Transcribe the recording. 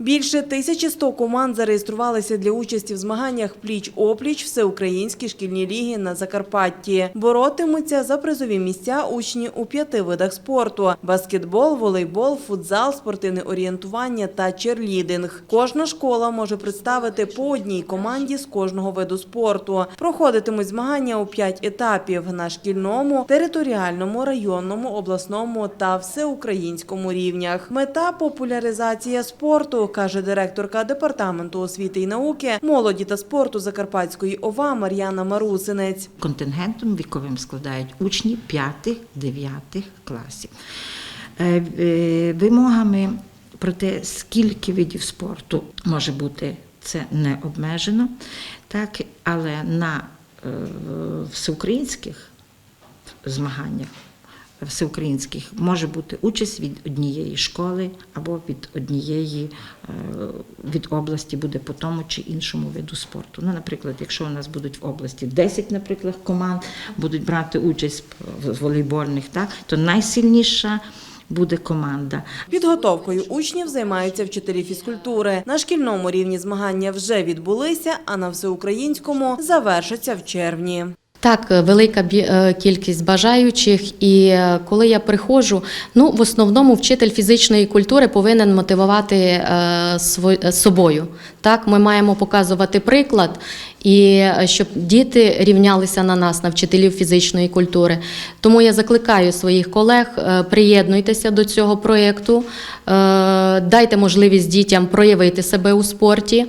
Більше 1100 команд зареєструвалися для участі в змаганнях пліч-опліч всеукраїнські шкільні ліги на Закарпатті. Боротимуться за призові місця учні у п'яти видах спорту: баскетбол, волейбол, футзал, спортивне орієнтування та черлідинг. Кожна школа може представити по одній команді з кожного виду спорту. Проходитимуть змагання у п'ять етапів на шкільному, територіальному, районному, обласному та всеукраїнському рівнях. Мета популяризація спорту, каже директорка департаменту освіти і науки, молоді та спорту Закарпатської ОВА Мар'яна Марусинець. Контингентом віковим складають учні 5-9 класів. Е, е, Вимогами про те, скільки видів спорту може бути, це не обмежено, так, але на е, всеукраїнських змаганнях всеукраїнських може бути участь від однієї школи або від однієї е, від області буде по тому чи іншому виду спорту. Ну, наприклад, якщо у нас будуть в області 10, наприклад, команд будуть брати участь в волейбольних, так, то найсильніша буде команда. Підготовкою учнів займаються вчителі фізкультури. На шкільному рівні змагання вже відбулися, а на всеукраїнському завершаться в червні. Так, велика е, кількість бажаючих, і е, коли я приходжу, ну в основному вчитель фізичної культури повинен мотивувати е, е, собою. Так, ми маємо показувати приклад, і е, щоб діти рівнялися на нас, на вчителів фізичної культури. Тому я закликаю своїх колег, е, приєднуйтеся до цього проєкту, е, дайте можливість дітям проявити себе у спорті.